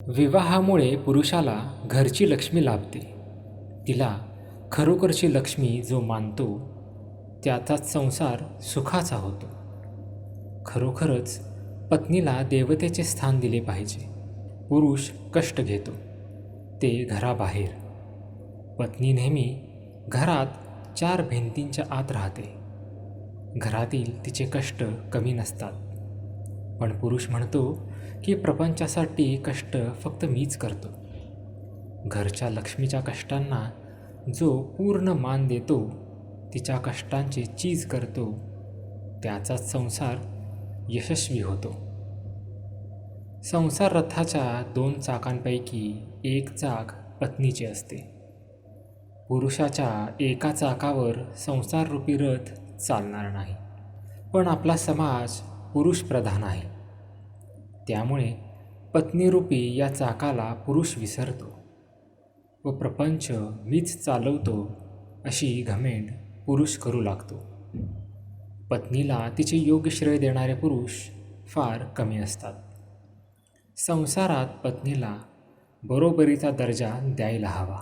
विवाहामुळे पुरुषाला घरची लक्ष्मी लाभते. तिला खरोखरची लक्ष्मी जो मानतो त्याचाच संसार सुखाचा होतो. खरोखरच पत्नीला देवतेचे स्थान दिले पाहिजे. पुरुष कष्ट घेतो ते घराबाहेर. पत्नी नेहमी घरात चार भिंतींच्या आत राहते. घरातील तिचे कष्ट कमी नसतात. पण पुरुष म्हणतो की प्रपंचासाठी कष्ट फक्त मीच करतो. घरच्या लक्ष्मीच्या कष्टांना जो पूर्ण मान देतो तिच्या कष्टांची चीज करतो त्याचाच संसार यशस्वी होतो. संसार रथाच्या दोन चाकांपैकी एक चाक पत्नीचे असते. पुरुषाच्या एका चाकावर संसाररूपी रथ चालणार नाही. पण आपला समाज पुरुषप्रधान आहे. त्यामुळे पत्नीरूपी या चाकाला पुरुष विसरतो व प्रपंच मीच चालवतो अशी घमेंड पुरुष करू लागतो. पत्नीला तिचे योग्य श्रेय देणारे पुरुष फार कमी असतात. संसारात पत्नीला बरोबरीचा दर्जा द्यायला हवा.